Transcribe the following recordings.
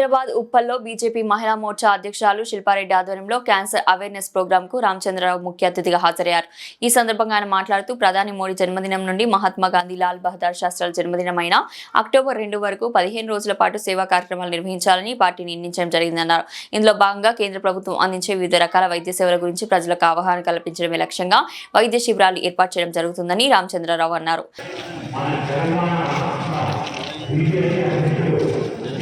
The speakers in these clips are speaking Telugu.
హైదరాబాద్ ఉప్పల్లో బీజేపీ మహిళా మోర్చా అధ్యక్షురాలు శిల్పారెడ్డి ఆధ్వర్యంలో క్యాన్సర్ అవేర్నెస్ ప్రోగ్రామ్కు రామచంద్రరావు ముఖ్య అతిథిగా హాజరయ్యారు. ఈ సందర్భంగా ఆయన మాట్లాడుతూ ప్రధాని మోడీ జన్మదినం నుండి మహాత్మా గాంధీ లాల్ బహదూర్ శాస్త్రాల జన్మదినమైన అక్టోబర్ రెండు వరకు పదిహేను రోజుల పాటు సేవా కార్యక్రమాలు నిర్వహించాలని పార్టీ నిర్ణయించడం జరిగిందన్నారు. ఇందులో భాగంగా కేంద్ర ప్రభుత్వం అందించే వివిధ రకాల వైద్య సేవల గురించి ప్రజలకు అవగాహన కల్పించడమే లక్ష్యంగా వైద్య శిబిరాలు ఏర్పాటు చేయడం జరుగుతుందని రామచంద్రరావు అన్నారు.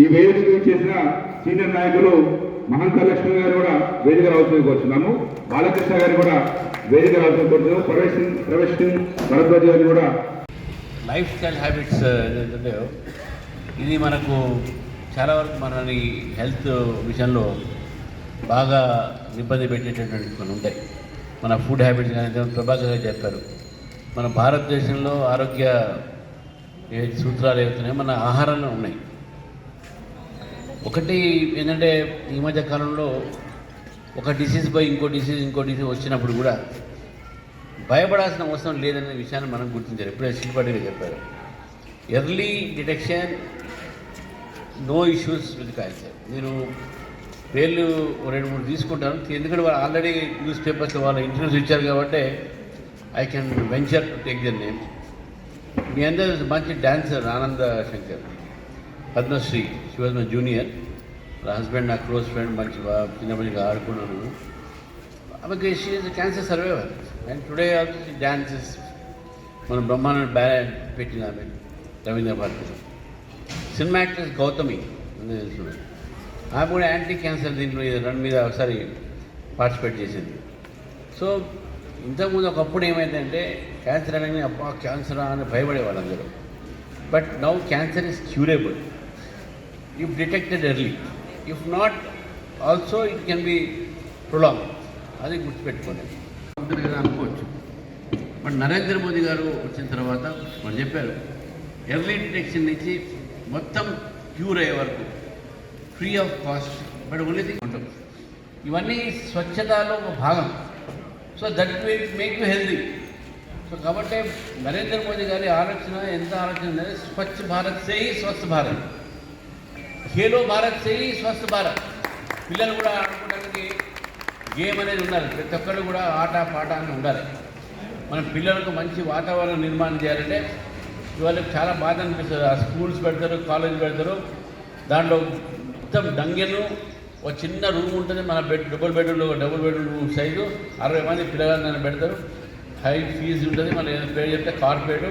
ఈ వేదిక చేసిన సీనియర్ నాయకులు మహంత లక్ష్మి గారు కూడా వేదిక రావాల్సింది కోరుతున్నాము బాలకృష్ణ గారు కూడా వేదిక రావాల్సింది కోరుతున్నాము ప్రవేశ్ ప్రవేశ్ భరద్వాజ్ గారు కూడా. లైఫ్ స్టైల్ హ్యాబిట్స్ ఏంటంటే ఇది మనకు చాలా వరకు మనని హెల్త్ విషయంలో బాగా ఇబ్బంది పెట్టేటటువంటి కొన్ని ఉంటాయి. మన ఫుడ్ హ్యాబిట్స్ కానీ ప్రభాకర్ గారు చెప్పారు. మన భారతదేశంలో ఆరోగ్య సూత్రాలు ఏవైతున్నాయో మన ఆహారంలో ఉన్నాయి. ఒకటి ఏంటంటే ఈ మధ్య కాలంలో ఒక డిసీజ్ పోయి ఇంకో డిసీజ్ ఇంకో డిసీజ్ వచ్చినప్పుడు కూడా భయపడాల్సిన అవసరం లేదనే విషయాన్ని మనం గుర్తించారు ఇప్పుడే శిల్పాటి గారు చెప్పారు. Early detection no issues with cancer నేను పేర్లు రెండు మూడు తీసుకుంటాను ఎందుకంటే వాళ్ళు ఆల్రెడీ న్యూస్ పేపర్స్లో వాళ్ళ ఇంటర్వ్యూస్ ఇచ్చారు కాబట్టి I can venture to take their name మీ అందరూ మంచి dancer Ananda Shankar. Padma Shri she was my junior. వాళ్ళ హస్బెండ్ నా క్లోజ్ ఫ్రెండ్ మంచి బాగా చిన్నప్పటిగా ఆడుకున్నాను ఆమెకి she is cancer survivor and today also she dances మన బ్రహ్మాండ బ్యాలెన్స్ పెట్టిన ఆమె రవీంద్ర భారతిలో సినిమా యాక్ట్రెస్ గౌతమి అందరూ తెలుసుకున్నాను ఆమె కూడా యాంటీ క్యాన్సర్ దీంట్లో ఇది రన్ మీద ఒకసారి పార్టిసిపేట్ చేసింది. సో ఇంతకుముందు ఒకప్పుడు ఏమైందంటే క్యాన్సర్ అనగానే అబ్బా క్యాన్సర్ అని భయపడే వాళ్ళందరూ but now cancer is curable if detected early if not also it can be prolonged. అది గుర్తుపెట్టుకోలేదు కదా అనుకోవచ్చు. బట్ నరేంద్ర మోదీ గారు వచ్చిన తర్వాత వాళ్ళు చెప్పారు ఎర్లీ డిటెక్షన్ నుంచి మొత్తం క్యూర్ అయ్యే వరకు free of cost but only thing ఉంటుంది. ఇవన్నీ స్వచ్ఛతలో ఒక భాగం. So that will make you healthy so కాబట్టి నరేంద్ర మోదీ గారి ఆలోచన ఎంత ఆలోచన ఉందంటే స్వచ్ఛ భారత్ సే స్వచ్ఛ భారత్. ఖేలో భారత్ చేయి స్వస్థ భారత్. పిల్లలు కూడా ఆడుకోవడానికి గేమ్ అనేది ఉండాలి. ప్రతి ఒక్కరు కూడా ఆట పాట అని ఉండాలి. మన పిల్లలకు మంచి వాతావరణం నిర్మాణం చేయాలంటే వాళ్ళకి చాలా బాధ అనిపిస్తుంది. ఆ స్కూల్స్ పెడతారు కాలేజ్ పెడతారు. దాంట్లో మొత్తం డంగెను ఒక చిన్న రూమ్ ఉంటుంది. మన bed double bedroom double bedroom size. అరవై మంది పిల్లగాళ్ళు దాన్ని పెడతారు. హై ఫీజు ఉంటుంది. మన ఏదైనా పేరు చెప్తే కార్పొరేట్.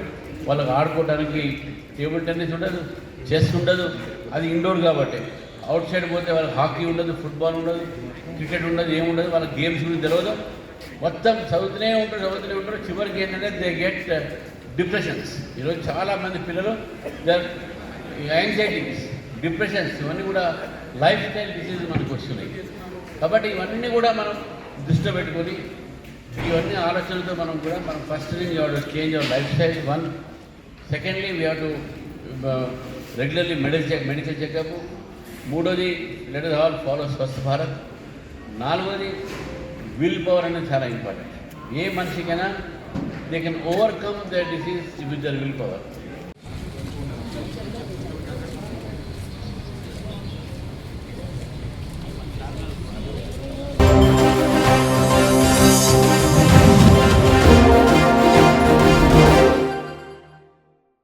వాళ్ళకి ఆడుకోవడానికి టేబుల్ టెన్నిస్ ఉండదు చెస్ ఉండదు. అది ఇండోర్ కాబట్టి. అవుట్ సైడ్ పోతే వాళ్ళకి హాకీ ఉండదు ఫుట్బాల్ ఉండదు క్రికెట్ ఉండదు ఏముండదు వాళ్ళ గేమ్స్ గురించి తెలియదు మొత్తం చదువుతూనే ఉంటారు చదువుతూనే ఉంటారు. చివరికి ఏంటంటే దే గెట్ డిప్రెషన్స్ ఈరోజు చాలా మంది పిల్లలు దర్ యాంగ్జైటీస్ డిప్రెషన్స్ ఇవన్నీ కూడా లైఫ్ స్టైల్ డిసీజ్ మనకు వస్తున్నాయి. కాబట్టి ఇవన్నీ కూడా మనం దృష్టిలో పెట్టుకొని ఇవన్నీ ఆలోచనలతో మనం కూడా మనం first thing you to change our lifestyle one secondly we have to regularly medical check medical checkup. మూడోది let all follow Swasth Bharat. నాలుగోది విల్ పవర్ అనేది చాలా ఇంపార్టెంట్ ఏ మనిషికైనా they can overcome the disease with their will power